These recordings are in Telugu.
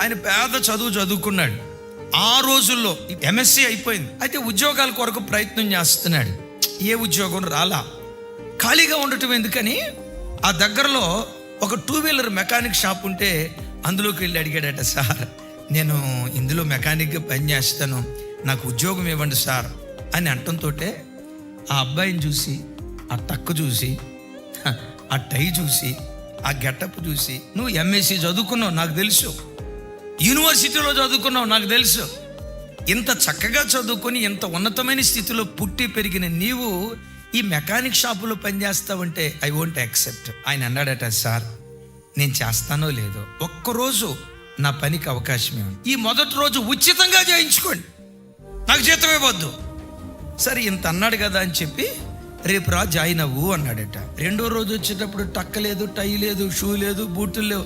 ఆయన పేద చదువు చదువుకున్నాడు. ఆ రోజుల్లో ఎంఎస్సీ అయిపోయింది. అయితే ఉద్యోగాల కొరకు ప్రయత్నం చేస్తున్నాడు. ఏ ఉద్యోగం రాలా? ఖాళీగా ఉండటం ఎందుకని? ఆ దగ్గరలో ఒక టూ వీలర్ మెకానిక్ షాప్ ఉంటే అందులోకి వెళ్ళి అడిగాడట సార్ నేను ఇందులో మెకానిక్గా పనిచేస్తాను నాకు ఉద్యోగం ఇవ్వండి సార్. అని అంటంతో ఆ అబ్బాయిని చూసి ఆ టక్కు చూసి ఆ టై చూసి ఆ గెటప్ చూసి నువ్వు ఎంఎస్సి చదువుకున్నావు నాకు తెలుసు. యూనివర్సిటీలో చదువుకున్నావు నాకు తెలుసు. ఇంత చక్కగా చదువుకొని ఇంత ఉన్నతమైన స్థితిలో పుట్టి పెరిగిన నీవు ఈ మెకానిక్ షాపులో పనిచేస్తావంటే ఐ వోంట్ యాక్సెప్ట్ ఆయన అన్నాడట సార్ నేను చేస్తానో లేదో. ఒక్కరోజు నా పనికి అవకాశం ఇవ్వండి ఈ మొదటి రోజు ఉచితంగా చేయించుకోండి. నాకు జీతం ఇవ్వద్దు సరే ఇంత అన్నాడు కదా అని చెప్పి రేపు రా జాయిన్ అవ్వు అన్నాడట. రెండో రోజు వచ్చేటప్పుడు టక్క లేదు టై లేదు షూ లేదు బూట్లు లేవు.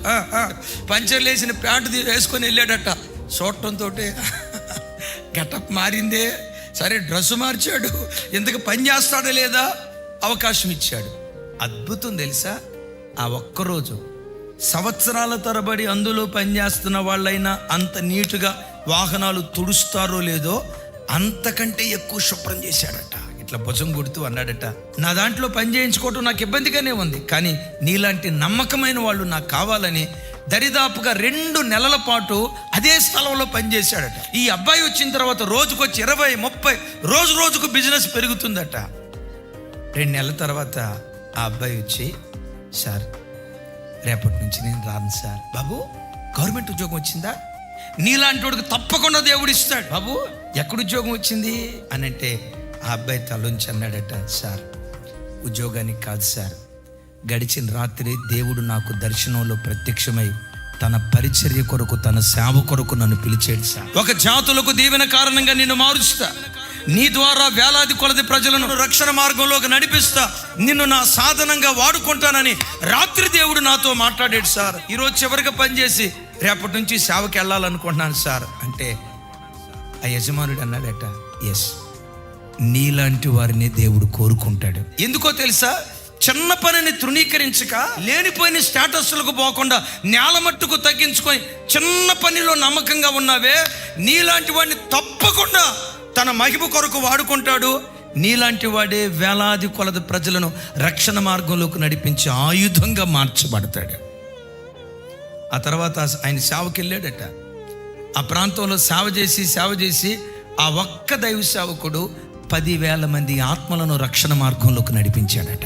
పంచర్ లేసిన ప్యాంటు తీ- వేసుకొని వెళ్ళాడట. చూడటంతో గటప్ మారిందే. సరే డ్రెస్ మార్చాడు. ఎందుకు పని చేస్తాడా లేదా? అవకాశం ఇచ్చాడు. అద్భుతం తెలుసా? ఆ ఒక్కరోజు సంవత్సరాల తరబడి అందులో పనిచేస్తున్న వాళ్ళైనా అంత నీటుగా వాహనాలు తుడుస్తారో లేదో అంతకంటే ఎక్కువ శుభ్రం చేశాడట. ఇట్లా భుజం కొడుతూ అన్నాడట నా దాంట్లో పని చేయించుకోవటం నాకు ఇబ్బందిగానే ఉంది కానీ నీలాంటి నమ్మకమైన వాళ్ళు నాకు కావాలని దరిదాపుగా రెండు నెలల పాటు అదే స్థలంలో పనిచేశాడట ఈ అబ్బాయి వచ్చిన తర్వాత రోజుకొచ్చి ఇరవై ముప్పై రోజు రోజుకు బిజినెస్ పెరుగుతుందట. రెండు నెలల తర్వాత ఆ అబ్బాయి వచ్చి సార్ రేపటి నుంచి నేను రాను సార్. బాబు గవర్నమెంట్ ఉద్యోగం వచ్చిందా? నీలాంటి వాడికి తప్పకుండా దేవుడు ఇస్తాడు. బాబు ఎక్కడ ఉద్యోగం వచ్చింది? అని అంటే ఆ అబ్బాయి తలుంచి అన్నాడట సార్ ఉద్యోగానికి కాదు సార్. గడిచిన రాత్రి దేవుడు నాకు దర్శనంలో ప్రత్యక్షమై తన పరిచర్య కొరకు తన సేవ కొరకు నన్ను పిలిచాడు సార్. ఒక జాతులకు దీవెన కారణంగా నిన్ను మారుస్తా. నీ ద్వారా వేలాది కొలది ప్రజలను రక్షణ మార్గంలోకి నడిపిస్తా. నిన్ను నా సాధనంగా వాడుకుంటానని రాత్రి దేవుడు నాతో మాట్లాడాడు సార్. ఈరోజు చివరిగా పనిచేసి రేపటి నుంచి సేవకి వెళ్ళాలనుకుంటున్నాను సార్. అంటే ఆ యజమానుడు అన్నాడట ఎస్ నీలాంటి వారిని దేవుడు కోరుకుంటాడు. ఎందుకో తెలుసా? చిన్న పనిని తృణీకరించక లేనిపోయిన స్టేటస్లకు పోకుండా నేల మట్టుకు తగ్గించుకొని చిన్న పనిలో నమ్మకంగా ఉన్నావే? నీలాంటి వాడిని తప్పకుండా తన మహిమ కొరకు వాడుకుంటాడు. నీలాంటి వాడే వేలాది కొలది ప్రజలను రక్షణ మార్గంలోకి నడిపించి ఆయుధంగా మార్చబడతాడు. ఆ తర్వాత ఆయన సేవకి వెళ్ళాడట ఆ ప్రాంతంలో సేవ చేసి సేవ చేసి ఆ ఒక్క దైవ సేవకుడు పదివేల మంది ఆత్మలను రక్షణ మార్గంలోకి నడిపించాడట.